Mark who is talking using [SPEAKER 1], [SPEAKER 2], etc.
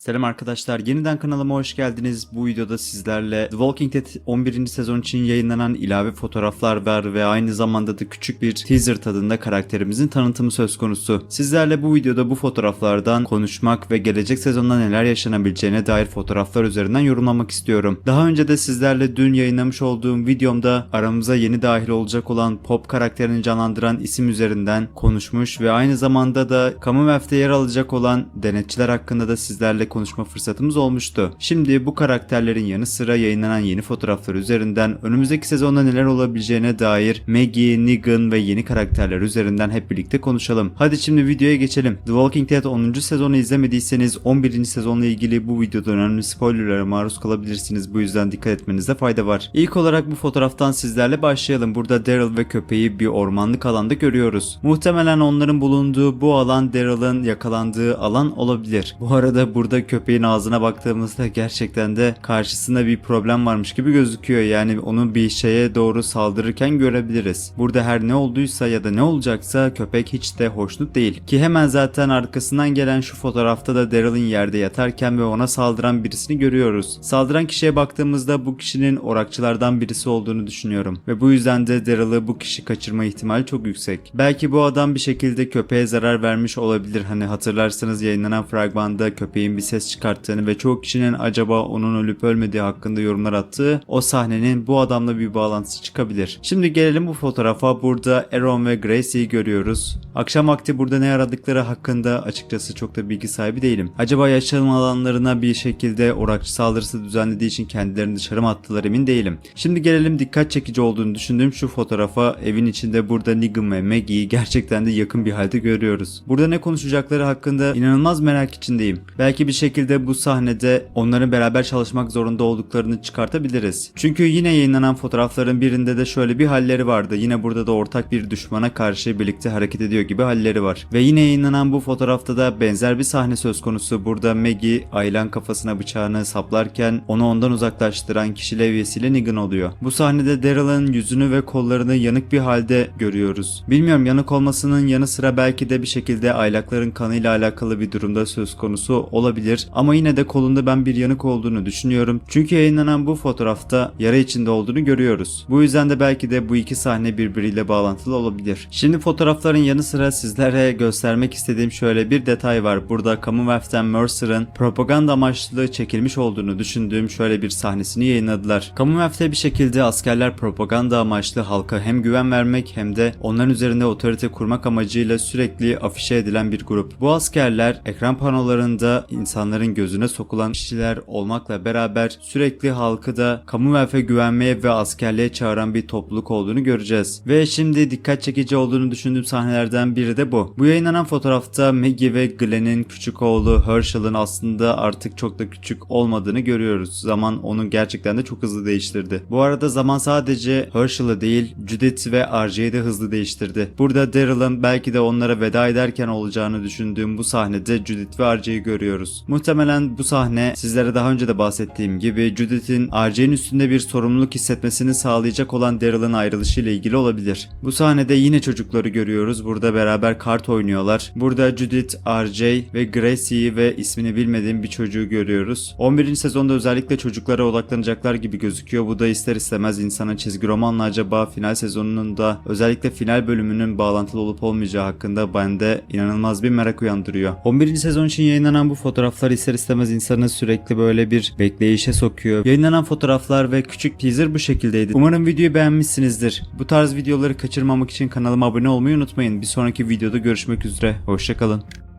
[SPEAKER 1] Selam arkadaşlar, yeniden kanalıma hoş geldiniz. Bu videoda sizlerle The Walking Dead 11. sezon için yayınlanan ilave fotoğraflar var ve aynı zamanda da küçük bir teaser tadında karakterimizin tanıtımı söz konusu. Sizlerle bu videoda bu fotoğraflardan konuşmak ve gelecek sezonda neler yaşanabileceğine dair fotoğraflar üzerinden yorumlamak istiyorum. Daha önce de sizlerle dün yayınlamış olduğum videomda aramıza yeni dahil olacak olan Pop karakterini canlandıran isim üzerinden konuşmuş ve aynı zamanda da Commonwealth'te yer alacak olan denetçiler hakkında da sizlerle konuşma fırsatımız olmuştu. Şimdi bu karakterlerin yanı sıra yayınlanan yeni fotoğraflar üzerinden önümüzdeki sezonda neler olabileceğine dair Maggie, Negan ve yeni karakterler üzerinden hep birlikte konuşalım. Hadi şimdi videoya geçelim. The Walking Dead 10. sezonu izlemediyseniz 11. sezonla ilgili bu videoda önemli spoilerlara maruz kalabilirsiniz. Bu yüzden dikkat etmenizde fayda var. İlk olarak bu fotoğraftan sizlerle başlayalım. Burada Daryl ve köpeği bir ormanlık alanda görüyoruz. Muhtemelen onların bulunduğu bu alan Daryl'ın yakalandığı alan olabilir. Bu arada burada köpeğin ağzına baktığımızda gerçekten de karşısında bir problem varmış gibi gözüküyor. Yani onu bir şeye doğru saldırırken görebiliriz. Burada her ne olduysa ya da ne olacaksa köpek hiç de hoşnut değil. Ki hemen zaten arkasından gelen şu fotoğrafta da Daryl'ın yerde yatarken ve ona saldıran birisini görüyoruz. Saldıran kişiye baktığımızda bu kişinin orakçılardan birisi olduğunu düşünüyorum. Ve bu yüzden de Daryl'ı bu kişi kaçırma ihtimali çok yüksek. Belki bu adam bir şekilde köpeğe zarar vermiş olabilir. Hani hatırlarsanız yayınlanan fragmanda köpeğin bir ses çıkarttığını ve çoğu kişinin acaba onun ölüp ölmediği hakkında yorumlar attığı o sahnenin bu adamla bir bağlantısı çıkabilir. Şimdi gelelim bu fotoğrafa. Burada Aaron ve Gracie'yi görüyoruz. Akşam vakti burada ne aradıkları hakkında açıkçası çok da bilgi sahibi değilim. Acaba yaşam alanlarına bir şekilde orakçı saldırısı düzenlediği için kendilerini dışarı mı attılar emin değilim. Şimdi gelelim dikkat çekici olduğunu düşündüğüm şu fotoğrafa. Evin içinde burada Negan ve Maggie'yi gerçekten de yakın bir halde görüyoruz. Burada ne konuşacakları hakkında inanılmaz merak içindeyim. Belki bir şekilde bu sahnede onların beraber çalışmak zorunda olduklarını çıkartabiliriz. Çünkü yine yayınlanan fotoğrafların birinde de şöyle bir halleri vardı. Yine burada da ortak bir düşmana karşı birlikte hareket ediyor gibi halleri var. Ve yine yayınlanan bu fotoğrafta da benzer bir sahne söz konusu. Burada Maggie Aylan kafasına bıçağını saplarken onu ondan uzaklaştıran kişi levyesiyle Negan oluyor. Bu sahnede Daryl'ın yüzünü ve kollarını yanık bir halde görüyoruz. Bilmiyorum yanık olmasının yanı sıra belki de bir şekilde aylakların kanıyla alakalı bir durumda söz konusu olabilir. Ama yine de kolunda ben bir yanık olduğunu düşünüyorum. Çünkü yayınlanan bu fotoğrafta yara içinde olduğunu görüyoruz. Bu yüzden de belki de bu iki sahne birbiriyle bağlantılı olabilir. Şimdi fotoğrafların yanı sıra sizlere göstermek istediğim şöyle bir detay var. Burada Commonwealth'ten Mercer'ın propaganda amaçlı çekilmiş olduğunu düşündüğüm şöyle bir sahnesini yayınladılar. Commonwealth'te bir şekilde askerler propaganda amaçlı halka hem güven vermek hem de onların üzerinde otorite kurmak amacıyla sürekli afişe edilen bir grup. Bu askerler ekran panolarında insanların gözüne sokulan kişiler olmakla beraber sürekli halkı da Commonwealth'e güvenmeye ve askerliğe çağıran bir topluluk olduğunu göreceğiz. Ve şimdi dikkat çekici olduğunu düşündüğüm sahnelerden biri de bu. Bu yayınlanan fotoğrafta Maggie ve Glenn'in küçük oğlu Herschel'ın aslında artık çok da küçük olmadığını görüyoruz. Zaman onu gerçekten de çok hızlı değiştirdi. Bu arada zaman sadece Herschel'ı değil Judith ve RJ'yi de hızlı değiştirdi. Burada Daryl'ın belki de onlara veda ederken olacağını düşündüğüm bu sahnede Judith ve RJ'yi görüyoruz. Muhtemelen bu sahne sizlere daha önce de bahsettiğim gibi Judith'in RJ'nin üstünde bir sorumluluk hissetmesini sağlayacak olan Daryl'ın ayrılışıyla ilgili olabilir. Bu sahnede yine çocukları görüyoruz. Burada beraber kart oynuyorlar. Burada Judith, RJ ve Gracie'yi ve ismini bilmediğim bir çocuğu görüyoruz. 11. sezonda özellikle çocuklara odaklanacaklar gibi gözüküyor. Bu da ister istemez insana çizgi romanla acaba final sezonunun da özellikle final bölümünün bağlantılı olup olmayacağı hakkında bende inanılmaz bir merak uyandırıyor. 11. sezon için yayınlanan bu fotoğraflar ister istemez insanı sürekli böyle bir bekleyişe sokuyor. Yayınlanan fotoğraflar ve küçük teaser bu şekildeydi. Umarım videoyu beğenmişsinizdir. Bu tarz videoları kaçırmamak için kanalıma abone olmayı unutmayın. Bir sonraki videoda görüşmek üzere. Hoşçakalın.